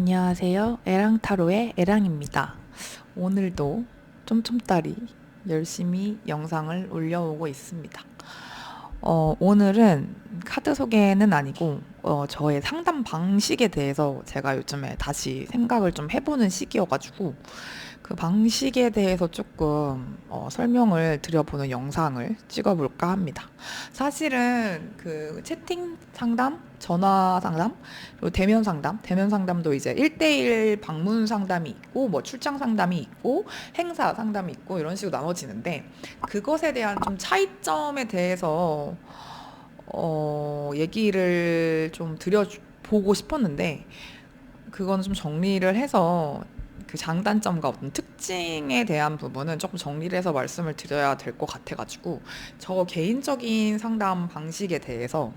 안녕하세요. 에랑타로의 에랑입니다. 오늘도 쫌쫌따리 열심히 영상을 올려오고 있습니다. 어, 오늘은 카드 소개는 아니고 어, 저의 상담 방식에 대해서 제가 요즘에 다시 생각을 좀 해보는 시기여가지고 그 방식에 대해서 조금 어, 설명을 드려보는 영상을 찍어볼까 합니다. 사실은 그 채팅 상담, 전화 상담, 그리고 대면 상담, 대면 상담도 이제 1대1 방문 상담이 있고, 뭐 출장 상담이 있고, 행사 상담이 있고, 이런 식으로 나눠지는데, 그것에 대한 좀 차이점에 대해서, 어, 얘기를 좀 드려보고 싶었는데, 그건 좀 정리를 해서 그 장단점과 어떤 특징에 대한 부분은 조금 정리를 해서 말씀을 드려야 될 것 같아가지고 저 개인적인 상담 방식에 대해서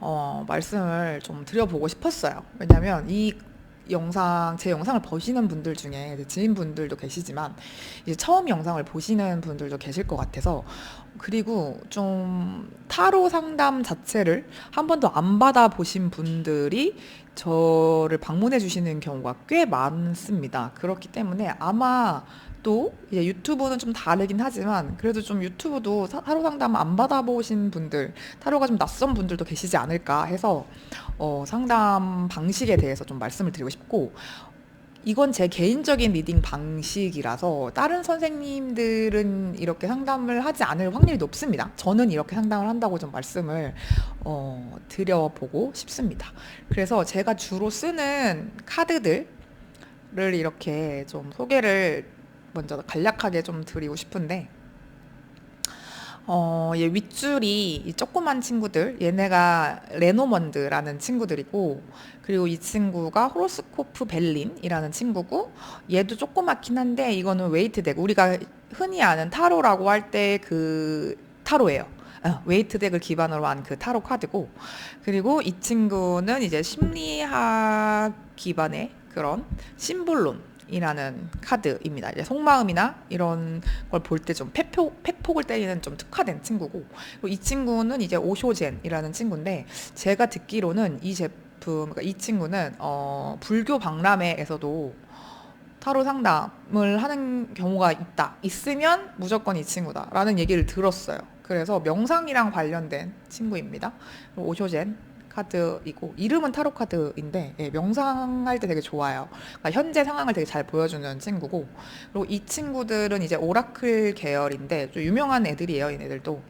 어, 말씀을 좀 드려보고 싶었어요. 왜냐면 이 영상, 제 영상을 보시는 분들 중에 지인분들도 계시지만, 이제 처음 영상을 보시는 분들도 계실 것 같아서, 그리고 좀 타로 상담 자체를 한 번도 안 받아 보신 분들이 저를 방문해 주시는 경우가 꽤 많습니다. 그렇기 때문에 아마 또 이제 유튜브는 좀 다르긴 하지만 그래도 좀 유튜브도 사- 타로 상담 안 받아보신 분들, 타로가 좀 낯선 분들도 계시지 않을까 해서 어, 상담 방식에 대해서 좀 말씀을 드리고 싶고 이건 제 개인적인 리딩 방식이라서 다른 선생님들은 이렇게 상담을 하지 않을 확률이 높습니다. 저는 이렇게 상담을 한다고 좀 말씀을 어, 드려보고 싶습니다. 그래서 제가 주로 쓰는 카드들을 이렇게 좀 소개를 먼저 간략하게 좀 드리고 싶은데 어, 얘 윗줄이 이 조그만 친구들, 얘네가 레노먼드라는 친구들이고, 그리고 이 친구가 호로스코프 벨린이라는 친구고, 얘도 조그맣긴 한데, 이거는 웨이트 덱. 우리가 흔히 아는 타로라고 할 때 그 타로예요. 어, 웨이트 덱을 기반으로 한 그 타로 카드고, 그리고 이 친구는 이제 심리학 기반의 그런 심볼론. 이라는 카드입니다. 이제 속마음이나 이런 걸 볼 때좀 팩폭, 팩폭을 때리는 좀 특화된 친구고, 이 친구는 이제 오쇼젠이라는 친구인데, 제가 듣기로는 이 제품, 그러니까 이 친구는 어, 불교 박람회에서도 타로 상담을 하는 경우가 있다. 있으면 무조건 이 친구다라는 얘기를 들었어요. 그래서 명상이랑 관련된 친구입니다. 오쇼젠 카드이고 이름은 타로 카드인데 예, 명상할 때 되게 좋아요. 그러니까 현재 상황을 되게 잘 보여주는 친구고 그리고 이 친구들은 이제 오라클 계열인데 좀 유명한 애들이에요. 얘네들도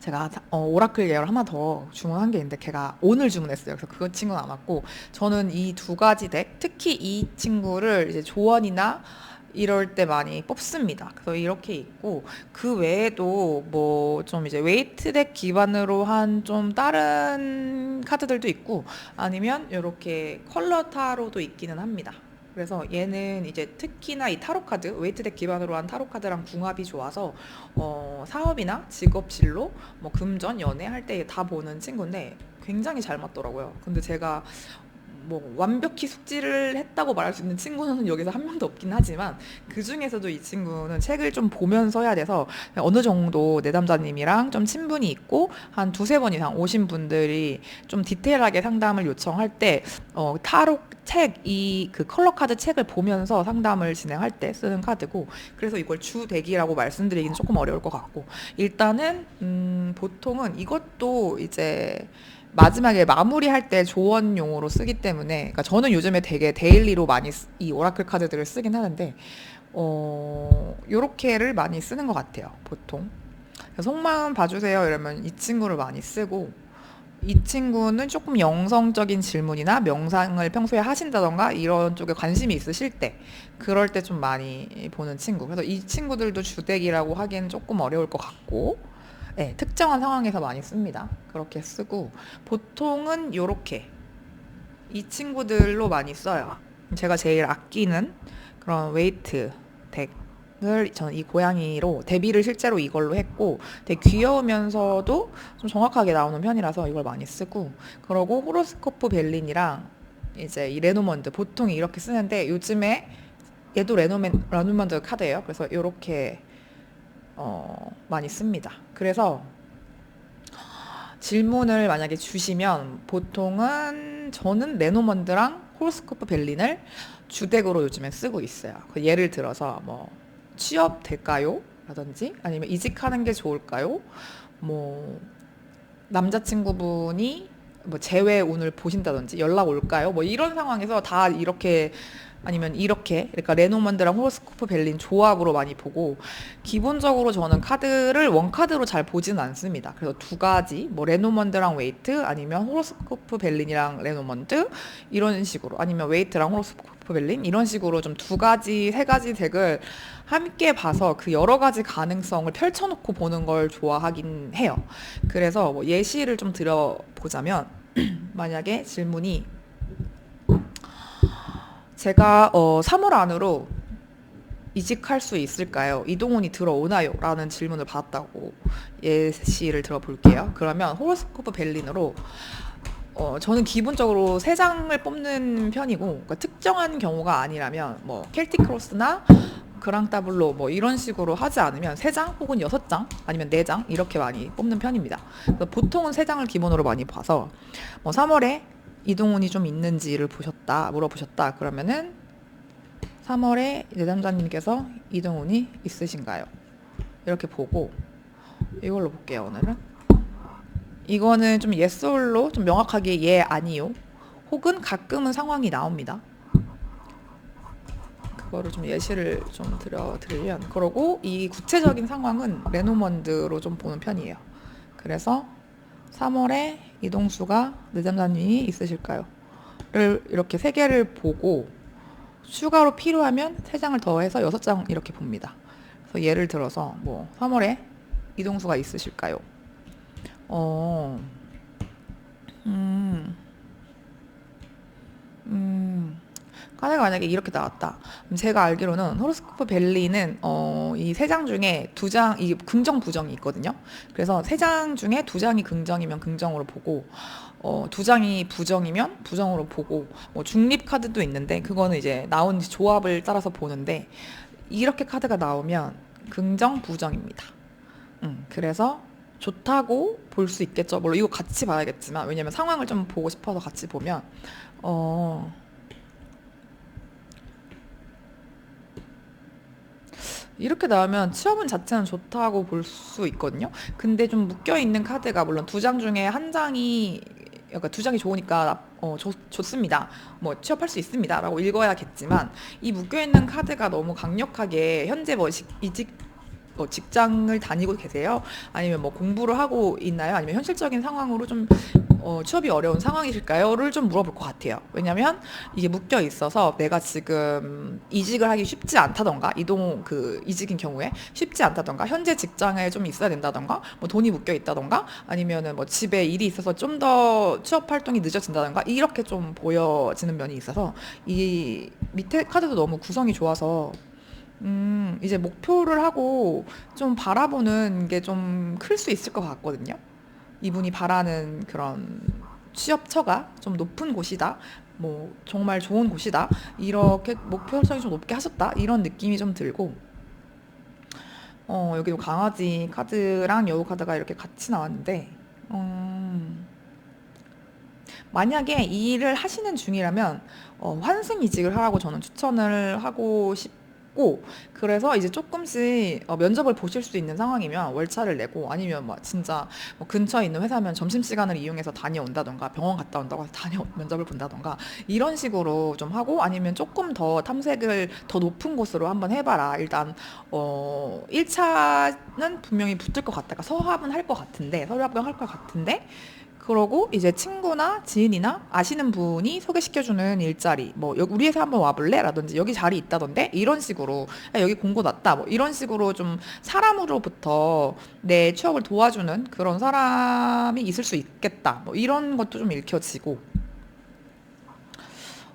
제가 어, 오라클 계열 하나 더 주문한 게 있는데 걔가 오늘 주문했어요. 그래서 그 친구는 안 왔고 저는 이 두 가지 덱 특히 이 친구를 이제 조언이나 이럴 때 많이 뽑습니다. 그래서 이렇게 있고 그 외에도 뭐 좀 이제 웨이트 덱 기반으로 한 좀 다른 카드들도 있고 아니면 이렇게 컬러 타로도 있기는 합니다. 그래서 얘는 이제 특히나 이 타로 카드, 웨이트 덱 기반으로 한 타로 카드랑 궁합이 좋아서 어, 사업이나 직업 진로, 뭐 금전, 연애 할 때 다 보는 친구인데 굉장히 잘 맞더라고요. 근데 제가 뭐 완벽히 숙지를 했다고 말할 수 있는 친구는 여기서 한 명도 없긴 하지만 그 중에서도 이 친구는 책을 좀 보면서 해야 돼서 어느 정도 내담자님이랑 좀 친분이 있고 한 두세 번 이상 오신 분들이 좀 디테일하게 상담을 요청할 때 어, 타로 책, 이 그 컬러 카드 책을 보면서 상담을 진행할 때 쓰는 카드고 그래서 이걸 주 대기라고 말씀드리기는 조금 어려울 것 같고 일단은 음, 보통은 이것도 이제 마지막에 마무리할 때 조언용으로 쓰기 때문에 그러니까 저는 요즘에 되게 데일리로 많이 쓰- 이 오라클 카드들을 쓰긴 하는데 어 요렇게를 많이 쓰는 것 같아요 보통. 속마음 봐주세요 이러면 이 친구를 많이 쓰고 이 친구는 조금 영성적인 질문이나 명상을 평소에 하신다던가 이런 쪽에 관심이 있으실 때 그럴 때 좀 많이 보는 친구. 그래서 이 친구들도 주택이라고 하기엔 조금 어려울 것 같고 네, 특정한 상황에서 많이 씁니다. 그렇게 쓰고 보통은 요렇게 이 친구들로 많이 써요. 제가 제일 아끼는 그런 웨이트 덱을 저는 이 고양이로 데뷔를 실제로 이걸로 했고 되게 귀여우면서도 좀 정확하게 나오는 편이라서 이걸 많이 쓰고 그러고 호로스코프 벨린이랑 이제 이 레노먼드 보통 이렇게 쓰는데 요즘에 얘도 레노맨 레노먼드 카드예요. 그래서 이렇게 어, 많이 씁니다. 그래서 질문을 만약에 주시면 보통은 저는 레노먼드랑 호로스코프 벨린을 주덱으로 요즘에 쓰고 있어요. 그 예를 들어서 뭐 취업 될까요? 라든지 아니면 이직하는 게 좋을까요? 뭐 남자친구분이 뭐 재회 운을 보신다든지 연락 올까요? 뭐 이런 상황에서 다 이렇게 아니면 이렇게 그러니까 레노먼드랑 호로스코프 벨린 조합으로 많이 보고 기본적으로 저는 카드를 원 카드로 잘 보지는 않습니다. 그래서 두 가지 뭐 레노먼드랑 웨이트 아니면 호로스코프 벨린이랑 레노먼드 이런 식으로 아니면 웨이트랑 호로스코프 벨린 이런 식으로 좀 두 가지 세 가지 덱을 함께 봐서 그 여러 가지 가능성을 펼쳐놓고 보는 걸 좋아하긴 해요. 그래서 뭐 예시를 좀 들어보자면 만약에 질문이 제가 어 3월 안으로 이직할 수 있을까요? 이동훈이 들어오나요? 라는 질문을 받았다고 예시를 들어볼게요. 그러면 호로스코프 벨린으로 어, 저는 기본적으로 세 장을 뽑는 편이고 그러니까 특정한 경우가 아니라면 뭐 켈틱 크로스나 그랑따블로 뭐 이런 식으로 하지 않으면 세 장 혹은 여섯 장 아니면 네 장 이렇게 많이 뽑는 편입니다. 보통은 세 장을 기본으로 많이 봐서 뭐 3월에 이동훈이 좀 있는지를 보셨다 물어보셨다 그러면은 3월에 내담자님께서 이동훈이 있으신가요? 이렇게 보고 이걸로 볼게요 오늘은. 이거는 좀 or로 좀 명확하게 예 아니요 혹은 가끔은 상황이 나옵니다. 그거를 좀 예시를 좀 드려 드리면 그러고 이 구체적인 상황은 레노먼드로 좀 보는 편이에요. 그래서 3월에 이동수가 내담자님이 있으실까요? 를 이렇게 세 개를 보고 추가로 필요하면 세 장을 더해서 여섯 장 이렇게 봅니다. 그래서 예를 들어서 뭐 3월에 이동수가 있으실까요? 어, 음, 음, 카드가 만약에 이렇게 나왔다. 그럼 제가 알기로는 호로스코프 벨리는 어, 이 세 장 중에 두 장, 이 긍정 부정이 있거든요. 그래서 세 장 중에 두 장이 긍정이면 긍정으로 보고 어, 두 장이 부정이면 부정으로 보고 뭐 중립 카드도 있는데 그거는 이제 나온 조합을 따라서 보는데 이렇게 카드가 나오면 긍정 부정입니다. 음, 그래서 좋다고 볼 수 있겠죠. 물론 이거 같이 봐야겠지만 왜냐면 상황을 좀 보고 싶어서 같이 보면 어 이렇게 나오면 취업운 자체는 좋다고 볼 수 있거든요. 근데 좀 묶여 있는 카드가 물론 두 장 중에 한 장이 그러니까 두 장이 좋으니까 어, 좋, 좋습니다. 뭐 취업할 수 있습니다라고 읽어야겠지만 이 묶여 있는 카드가 너무 강력하게 현재 뭐 식- 이직 뭐 직장을 다니고 계세요? 아니면 뭐 공부를 하고 있나요? 아니면 현실적인 상황으로 좀 어, 취업이 어려운 상황이실까요?를 좀 물어볼 것 같아요. 왜냐면 이게 묶여 있어서 내가 지금 이직을 하기 쉽지 않다던가 이동 그 이직인 경우에 쉽지 않다던가 현재 직장에 좀 있어야 된다던가 뭐 돈이 묶여 있다던가 아니면은 뭐 집에 일이 있어서 좀 더 취업 활동이 늦어진다던가 이렇게 좀 보여지는 면이 있어서 이 밑에 카드도 너무 구성이 좋아서 음, 이제 목표를 하고 좀 바라보는 게 좀 클 수 있을 것 같거든요. 이분이 바라는 그런 취업처가 좀 높은 곳이다. 뭐 정말 좋은 곳이다. 이렇게 목표 설정이 좀 높게 하셨다. 이런 느낌이 좀 들고 어, 여기 강아지 카드랑 여우 카드가 이렇게 같이 나왔는데 음, 만약에 이 일을 하시는 중이라면 어, 환승 이직을 하라고 저는 추천을 하고 싶 고 그래서 이제 조금씩 어, 면접을 보실 수 있는 상황이면 월차를 내고 아니면 뭐 진짜 뭐 근처에 있는 회사면 점심 시간을 이용해서 다녀온다던가 병원 갔다 온다고 해서 다녀 면접을 본다던가 이런 식으로 좀 하고 아니면 조금 더 탐색을 더 높은 곳으로 한번 해봐라. 일단 어 1차는 분명히 붙을 것 같다. 그러니까 서합은 할 것 같은데 서류 합격할 것 같은데 그러고 이제 친구나 지인이나 아시는 분이 소개시켜주는 일자리, 뭐 여기 우리 회사 한번 와볼래? 라든지 여기 자리 있다던데 이런 식으로 야, 여기 공고 났다, 뭐 이런 식으로 좀 사람으로부터 내 취업을 도와주는 그런 사람이 있을 수 있겠다, 뭐 이런 것도 좀 읽혀지고.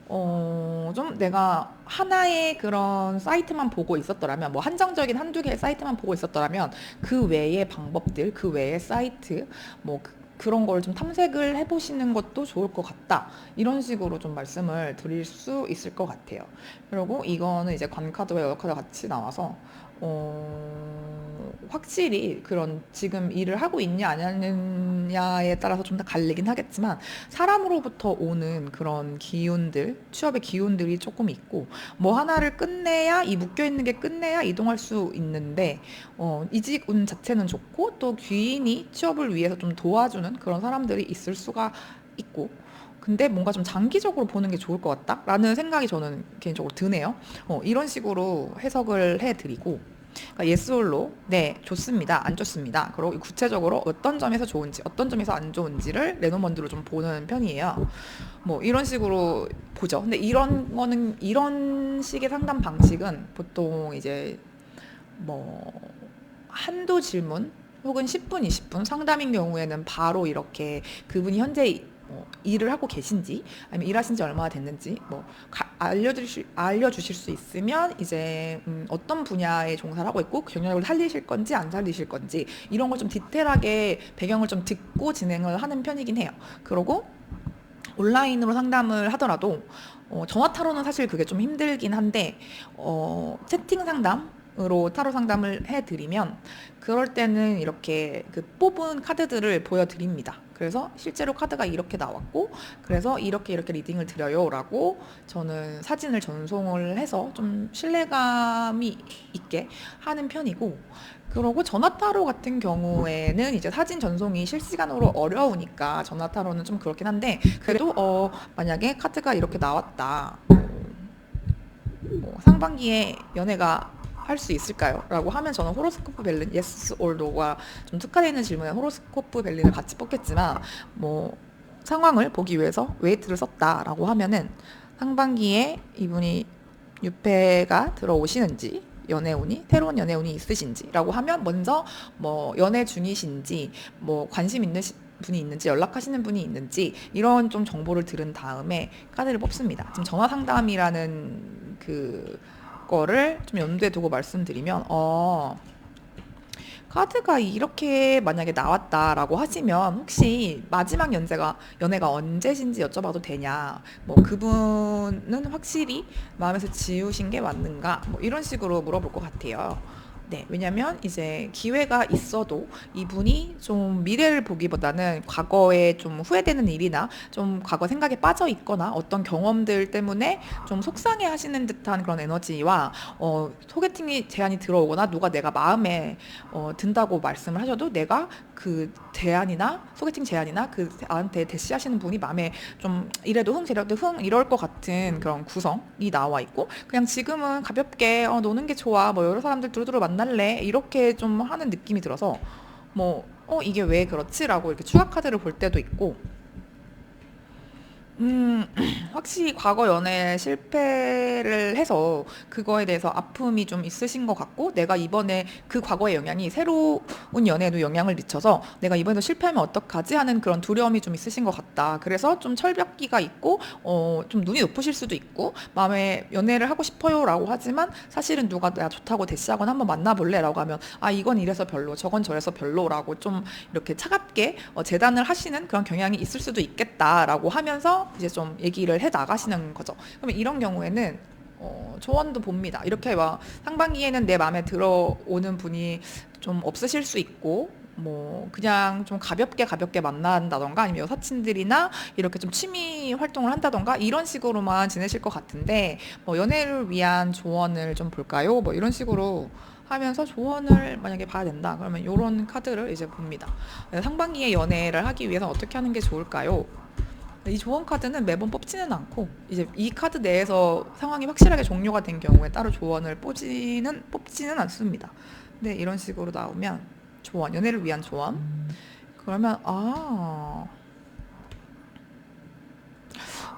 어, 좀 내가 하나의 그런 사이트만 보고 있었더라면, 뭐 한정적인 한두 개의 사이트만 보고 있었더라면, 그 외의 방법들, 그 외의 사이트, 뭐 그, 그런 걸 좀 탐색을 해보시는 것도 좋을 것 같다. 이런 식으로 좀 말씀을 드릴 수 있을 것 같아요. 그리고 이거는 이제 관카드와 여카드 같이 나와서, 어, 확실히 그런 지금 일을 하고 있냐 안 하느냐에 따라서 좀 더 갈리긴 하겠지만 사람으로부터 오는 그런 기운들, 취업의 기운들이 조금 있고 뭐 하나를 끝내야 이 묶여 있는 게 끝내야 이동할 수 있는데 어, 이직 운 자체는 좋고 또 귀인이 취업을 위해서 좀 도와주는 그런 사람들이 있을 수가 있고 근데 뭔가 좀 장기적으로 보는 게 좋을 것 같다라는 생각이 저는 개인적으로 드네요. 어, 이런 식으로 해석을 해드리고 그러니까 no, 네, 좋습니다, 안 좋습니다. 그리고 구체적으로 어떤 점에서 좋은지, 어떤 점에서 안 좋은지를 레노먼드로 좀 보는 편이에요. 뭐 이런 식으로 보죠. 근데 이런 거는 이런 식의 상담 방식은 보통 이제 뭐 한두 질문 혹은 10분, 20분 상담인 경우에는 바로 이렇게 그분이 현재 뭐 일을 하고 계신지 아니면 일하신 지 얼마나 됐는지 뭐 가, 알려주실 알려주실 수 있으면 이제 음, 어떤 분야에 종사를 하고 있고 경력을 살리실 건지 안 살리실 건지 이런 걸 좀 디테일하게 배경을 좀 듣고 진행을 하는 편이긴 해요. 그러고 온라인으로 상담을 하더라도 어, 전화 타로는 사실 그게 좀 힘들긴 한데 어, 채팅 상담 으로 타로 상담을 해드리면 그럴 때는 이렇게 그 뽑은 카드들을 보여드립니다. 그래서 실제로 카드가 이렇게 나왔고 그래서 이렇게 이렇게 리딩을 드려요라고 저는 사진을 전송을 해서 좀 신뢰감이 있게 하는 편이고 그러고 전화타로 같은 경우에는 이제 사진 전송이 실시간으로 어려우니까 전화타로는 좀 그렇긴 한데 그래도 어 만약에 카드가 이렇게 나왔다. 뭐 상반기에 연애가 할 수 있을까요? 라고 하면 저는 호로스코프 벨린 yes or no가 좀 특화되어 있는 질문에 호로스코프 벨린을 같이 뽑겠지만 뭐 상황을 보기 위해서 웨이트를 썼다라고 하면은 상반기에 이분이 유패가 들어오시는지 연애운이 새로운 연애운이 있으신지라고 하면 먼저 뭐 연애 중이신지 뭐 관심 있는 분이 있는지 연락하시는 분이 있는지 이런 좀 정보를 들은 다음에 카드를 뽑습니다. 지금 전화 상담이라는 그 거를 좀 염두에 두고 말씀드리면 어 카드가 이렇게 만약에 나왔다라고 하시면 혹시 마지막 연세가 연애가 언제신지 여쭤봐도 되냐 뭐 그분은 확실히 마음에서 지우신 게 맞는가 뭐 이런 식으로 물어볼 것 같아요. 네, 왜냐면 이제 기회가 있어도 이분이 좀 미래를 보기보다는 과거에 좀 후회되는 일이나 좀 과거 생각에 빠져 있거나 어떤 경험들 때문에 좀 속상해 하시는 듯한 그런 에너지와 어, 소개팅이 제안이 들어오거나 누가 내가 마음에 어, 든다고 말씀을 하셔도 내가 그 제안이나 소개팅 제안이나 그 나한테 대시하시는 분이 마음에 좀 이래도 흥 저래도 흥 이럴 것 같은 그런 구성이 나와 있고 그냥 지금은 가볍게 어, 노는 게 좋아 뭐 여러 사람들 두루두루 만날래? 이렇게 좀 하는 느낌이 들어서 뭐, 어, 이게 왜 그렇지? 라고 이렇게 추가 카드를 볼 때도 있고, 음, 확실히 과거 연애 실패를 해서 그거에 대해서 아픔이 좀 있으신 것 같고, 내가 이번에 그 과거의 영향이 새로운 연애에도 영향을 미쳐서 내가 이번에도 실패하면 어떡하지 하는 그런 두려움이 좀 있으신 것 같다. 그래서 좀 철벽기가 있고, 어, 좀 눈이 높으실 수도 있고, 마음에 연애를 하고 싶어요 라고 하지만 사실은 누가 내가 좋다고 대시하거나 한번 만나볼래? 라고 하면, 아, 이건 이래서 별로, 저건 저래서 별로라고 좀 이렇게 차갑게 어, 재단을 하시는 그런 경향이 있을 수도 있겠다라고 하면서 이제 좀 얘기를 해 나가시는 거죠. 그러면 이런 경우에는 어, 조언도 봅니다. 이렇게 막 상반기에는 내 마음에 들어오는 분이 좀 없으실 수 있고 뭐 그냥 좀 가볍게 가볍게 만난다던가 아니면 여사친들이나 이렇게 좀 취미 활동을 한다던가 이런 식으로만 지내실 것 같은데 뭐 연애를 위한 조언을 좀 볼까요? 뭐 이런 식으로 하면서 조언을 만약에 봐야 된다 그러면 이런 카드를 이제 봅니다. 상반기에 연애를 하기 위해서 어떻게 하는 게 좋을까요? 이 조언 카드는 매번 뽑지는 않고 이제 이 카드 내에서 상황이 확실하게 종료가 된 경우에 따로 조언을 뽑지는 뽑지는 않습니다. 근데 이런 식으로 나오면 조언 연애를 위한 조언 그러면 아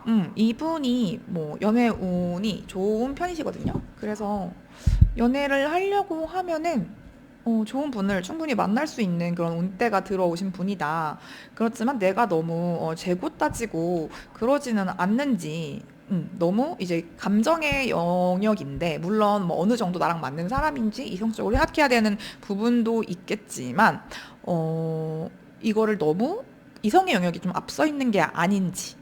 음, 이분이 뭐 연애 운이 좋은 편이시거든요. 그래서 연애를 하려고 하면은 어, 좋은 분을 충분히 만날 수 있는 그런 운때가 들어오신 분이다. 그렇지만 내가 너무 어, 재고 따지고 그러지는 않는지 음, 너무 이제 감정의 영역인데 물론 뭐 어느 정도 나랑 맞는 사람인지 이성적으로 생각해야 되는 부분도 있겠지만 어, 이거를 너무 이성의 영역이 좀 앞서 있는 게 아닌지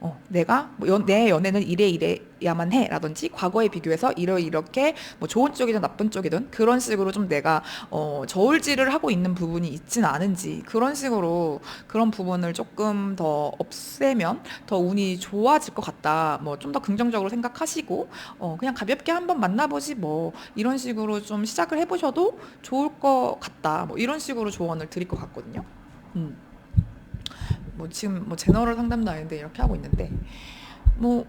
어, 내가 뭐 연, 내 연애는 이래 이래야만 해라든지 과거에 비교해서 이러 이렇게 뭐 좋은 쪽이든 나쁜 쪽이든 그런 식으로 좀 내가 어, 저울질을 하고 있는 부분이 있진 않은지 그런 식으로 그런 부분을 조금 더 없애면 더 운이 좋아질 것 같다. 뭐 좀 더 긍정적으로 생각하시고 어, 그냥 가볍게 한번 만나보지 뭐 이런 식으로 좀 시작을 해보셔도 좋을 것 같다. 뭐 이런 식으로 조언을 드릴 것 같거든요. 음. 뭐 지금 뭐 제너럴 상담도 아닌데 이렇게 하고 있는데 뭐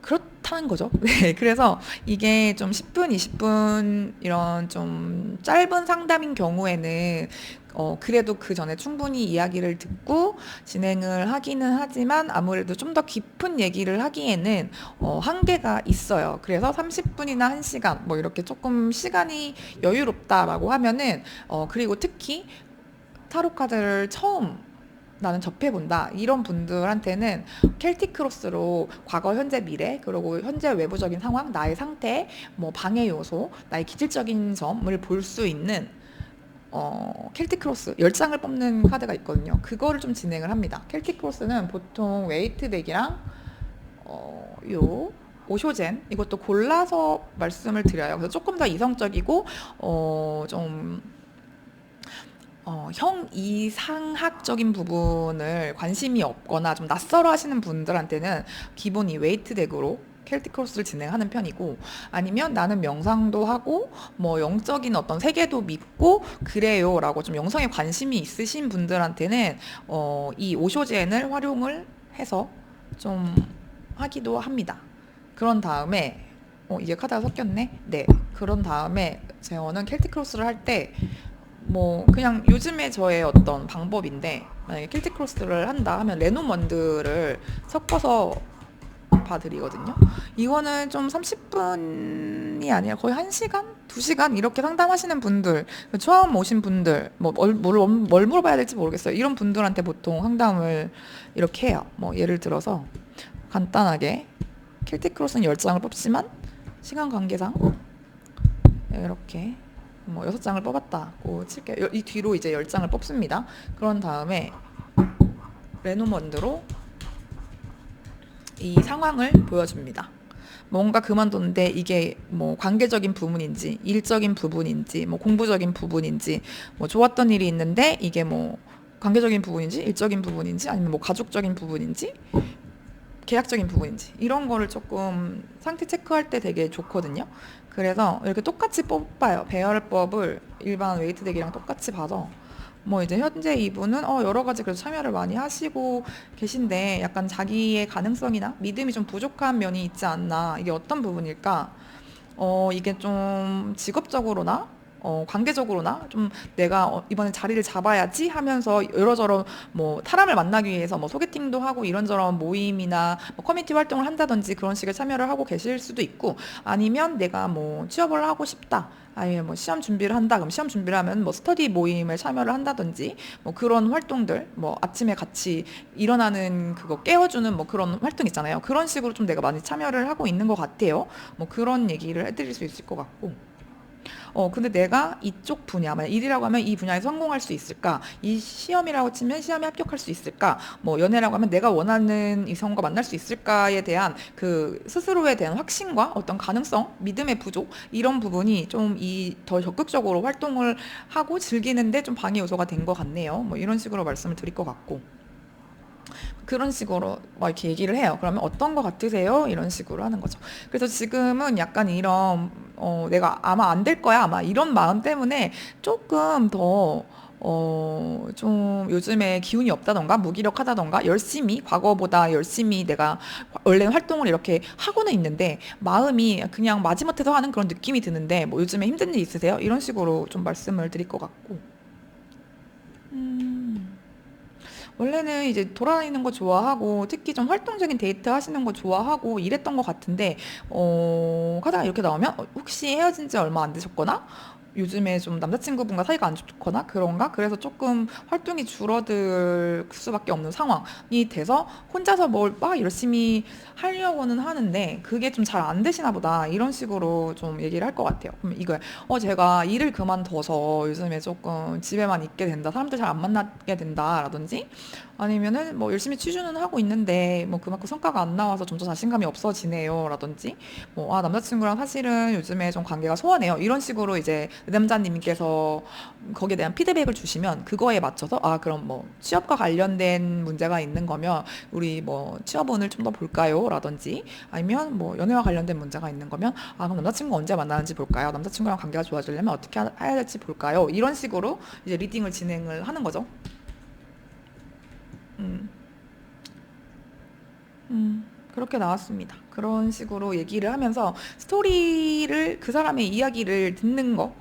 그렇다는 거죠. 네. 그래서 이게 좀 10분, 20분 이런 좀 짧은 상담인 경우에는 어 그래도 그 전에 충분히 이야기를 듣고 진행을 하기는 하지만 아무래도 좀 더 깊은 얘기를 하기에는 어 한계가 있어요. 그래서 30분이나 1시간 뭐 이렇게 조금 시간이 여유롭다라고 하면은 어 그리고 특히 타로 카드를 처음 나는 접해본다. 이런 분들한테는 켈틱 크로스로 과거, 현재, 미래, 그리고 현재 외부적인 상황, 나의 상태, 뭐 방해 요소, 나의 기질적인 점을 볼 수 있는 어, 켈틱 크로스 10장을 뽑는 카드가 있거든요. 그거를 좀 진행을 합니다. 켈틱 크로스는 보통 웨이트 덱이랑 어, 요 오쇼젠 이것도 골라서 말씀을 드려요. 그래서 조금 더 이성적이고 어, 좀 어, 형 이상학적인 부분을 관심이 없거나 좀 낯설어 하시는 분들한테는 기본 이 웨이트 덱으로 켈틱 크로스를 진행하는 편이고 아니면 나는 명상도 하고 뭐 영적인 어떤 세계도 믿고 그래요라고 좀 영성에 관심이 있으신 분들한테는 어, 이 오쇼젠을 활용을 해서 좀 하기도 합니다. 그런 다음에 어, 이게 카드가 섞였네. 네. 그런 다음에 재원은 켈틱 크로스를 할때 뭐 그냥 요즘에 저의 어떤 방법인데 만약에 킬티 크로스를 한다 하면 레노먼드를 섞어서 봐드리거든요. 이거는 좀 30분이 아니라 거의 1시간? 2시간 이렇게 상담하시는 분들, 처음 오신 분들, 뭐 뭘, 뭘, 뭘 물어봐야 될지 모르겠어요. 이런 분들한테 보통 상담을 이렇게 해요. 뭐 예를 들어서 간단하게 킬티 크로스는 10장을 뽑지만 시간 관계상 이렇게 뭐 여섯 장을 뽑았다고 칠게요. 이 뒤로 이제 열 장을 뽑습니다. 그런 다음에 레노먼드로 이 상황을 보여줍니다. 뭔가 그만뒀는데 이게 뭐 관계적인 부분인지 일적인 부분인지 뭐 공부적인 부분인지 뭐 좋았던 일이 있는데 이게 뭐 관계적인 부분인지 일적인 부분인지 아니면 뭐 가족적인 부분인지 계약적인 부분인지 이런 거를 조금 상태 체크할 때 되게 좋거든요. 그래서 이렇게 똑같이 뽑아요. 배열법을 일반 웨이트 덱이랑 똑같이 봐서 뭐 이제 현재 이분은 어 여러 가지 그래서 참여를 많이 하시고 계신데 약간 자기의 가능성이나 믿음이 좀 부족한 면이 있지 않나 이게 어떤 부분일까? 어 이게 좀 직업적으로나 어, 관계적으로나 좀 내가 어, 이번에 자리를 잡아야지 하면서 여러저런 뭐 사람을 만나기 위해서 뭐 소개팅도 하고 이런저런 모임이나 뭐 커뮤니티 활동을 한다든지 그런 식의 참여를 하고 계실 수도 있고 아니면 내가 뭐 취업을 하고 싶다. 아니면 뭐 시험 준비를 한다. 그럼 시험 준비를 하면 뭐 스터디 모임을 참여를 한다든지 뭐 그런 활동들 뭐 아침에 같이 일어나는 그거 깨워주는 뭐 그런 활동 있잖아요. 그런 식으로 좀 내가 많이 참여를 하고 있는 것 같아요. 뭐 그런 얘기를 해드릴 수 있을 것 같고. 어, 근데 내가 이쪽 분야, 만약 일이라고 하면 이 분야에 성공할 수 있을까? 이 시험이라고 치면 시험에 합격할 수 있을까? 뭐 연애라고 하면 내가 원하는 이성과 만날 수 있을까에 대한 그 스스로에 대한 확신과 어떤 가능성, 믿음의 부족 이런 부분이 좀 이 더 적극적으로 활동을 하고 즐기는데 좀 방해 요소가 된 것 같네요. 뭐 이런 식으로 말씀을 드릴 것 같고. 그런 식으로 막 이렇게 얘기를 해요. 그러면 어떤 거 같으세요? 이런 식으로 하는 거죠. 그래서 지금은 약간 이런 어, 내가 아마 안 될 거야 아마 이런 마음 때문에 조금 더 어, 좀 요즘에 기운이 없다던가 무기력하다던가 열심히 과거보다 열심히 내가 원래 활동을 이렇게 하고는 있는데 마음이 그냥 마지못해서 하는 그런 느낌이 드는데 뭐 요즘에 힘든 일 있으세요? 이런 식으로 좀 말씀을 드릴 것 같고. 음. 원래는 이제 돌아다니는 거 좋아하고 특히 좀 활동적인 데이트 하시는 거 좋아하고 이랬던 것 같은데 어, 카드가 이렇게 나오면 어, 혹시 헤어진 지 얼마 안 되셨거나 요즘에 좀 남자친구분과 사이가 안 좋거나 그런가? 그래서 조금 활동이 줄어들 수밖에 없는 상황이 돼서 혼자서 뭘 막 열심히 하려고는 하는데 그게 좀 잘 안 되시나 보다. 이런 식으로 좀 얘기를 할 것 같아요. 그럼 이거야. 어, 제가 일을 그만둬서 요즘에 조금 집에만 있게 된다. 사람들 잘 안 만나게 된다라든지 아니면은 뭐 열심히 취준은 하고 있는데 뭐 그만큼 성과가 안 나와서 점점 자신감이 없어지네요. 라든지 뭐 아, 남자친구랑 사실은 요즘에 좀 관계가 소원해요. 이런 식으로 이제 내담자님께서 거기에 대한 피드백을 주시면 그거에 맞춰서 아, 그럼 뭐 취업과 관련된 문제가 있는 거면 우리 뭐 취업운을 좀 더 볼까요? 라든지 아니면 뭐 연애와 관련된 문제가 있는 거면 아, 그럼 남자친구 언제 만나는지 볼까요? 남자친구랑 관계가 좋아지려면 어떻게 하- 해야 될지 볼까요? 이런 식으로 이제 리딩을 진행을 하는 거죠. 음. 음, 그렇게 나왔습니다. 그런 식으로 얘기를 하면서 스토리를 그 사람의 이야기를 듣는 거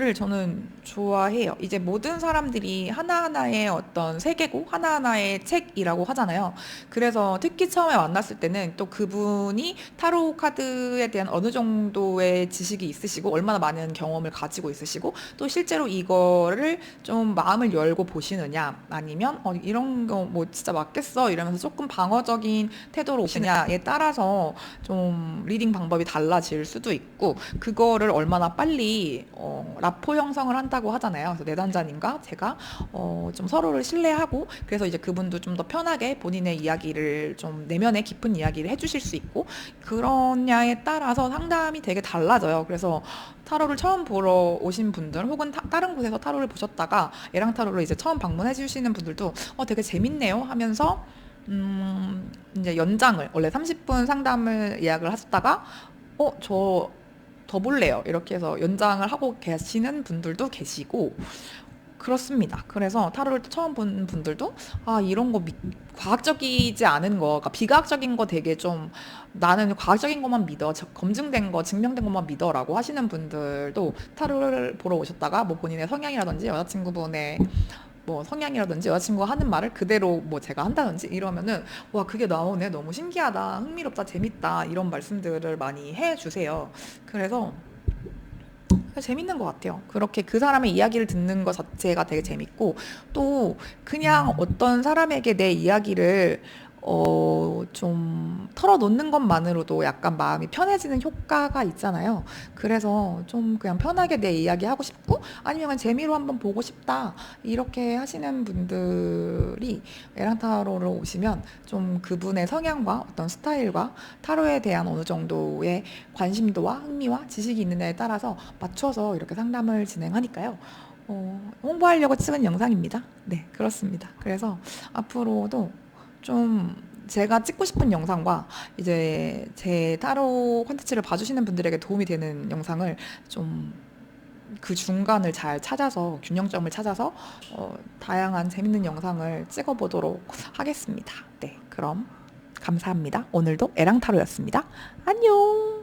를 저는 좋아해요. 이제 모든 사람들이 하나하나의 어떤 세계고 하나하나의 책이라고 하잖아요. 그래서 특히 처음에 만났을 때는 또 그분이 타로 카드에 대한 어느 정도의 지식이 있으시고 얼마나 많은 경험을 가지고 있으시고 또 실제로 이거를 좀 마음을 열고 보시느냐 아니면 어, 이런 거 뭐 진짜 맞겠어 이러면서 조금 방어적인 태도로 오시냐에 따라서 좀 리딩 방법이 달라질 수도 있고 그거를 얼마나 빨리 어, 라포 형성을 한다고 하잖아요. 그래서 내담자님과 제가 어, 좀 서로를 신뢰하고 그래서 이제 그분도 좀 더 편하게 본인의 이야기를 좀 내면의 깊은 이야기를 해주실 수 있고 그러냐에 따라서 상담이 되게 달라져요. 그래서 타로를 처음 보러 오신 분들 혹은 타- 다른 곳에서 타로를 보셨다가 에랑 타로를 이제 처음 방문해 주시는 분들도 어 되게 재밌네요 하면서 음 이제 연장을 원래 30분 상담을 예약을 하셨다가 어 저 더 볼래요 이렇게 해서 연장을 하고 계시는 분들도 계시고 그렇습니다. 그래서 타로를 처음 본 분들도 아 이런 거 미- 과학적이지 않은 거, 그러니까 비과학적인 거 되게 좀 나는 과학적인 것만 믿어, 저- 검증된 거, 증명된 것만 믿어라고 하시는 분들도 타로를 보러 오셨다가 뭐 본인의 성향이라든지 여자친구분의 뭐 성향이라든지 여자친구가 하는 말을 그대로 뭐 제가 한다든지 이러면은 와 그게 나오네 너무 신기하다 흥미롭다 재밌다 이런 말씀들을 많이 해주세요. 그래서 재밌는 것 같아요. 그렇게 그 사람의 이야기를 듣는 것 자체가 되게 재밌고, 또 그냥 어떤 사람에게 내 이야기를 어, 좀 털어놓는 것만으로도 약간 마음이 편해지는 효과가 있잖아요. 그래서 좀 그냥 편하게 내 이야기 하고 싶고, 아니면 재미로 한번 보고 싶다. 이렇게 하시는 분들이 에랑타로로 오시면 좀 그분의 성향과 어떤 스타일과 타로에 대한 어느 정도의 관심도와 흥미와 지식이 있느냐에 따라서 맞춰서 이렇게 상담을 진행하니까요. 어, 홍보하려고 찍은 영상입니다. 네, 그렇습니다. 그래서 앞으로도 좀 제가 찍고 싶은 영상과 이제 제 타로 콘텐츠를 봐주시는 분들에게 도움이 되는 영상을 좀 그 중간을 잘 찾아서 균형점을 찾아서 어, 다양한 재밌는 영상을 찍어보도록 하겠습니다. 네, 그럼 감사합니다. 오늘도 에랑타로였습니다. 안녕!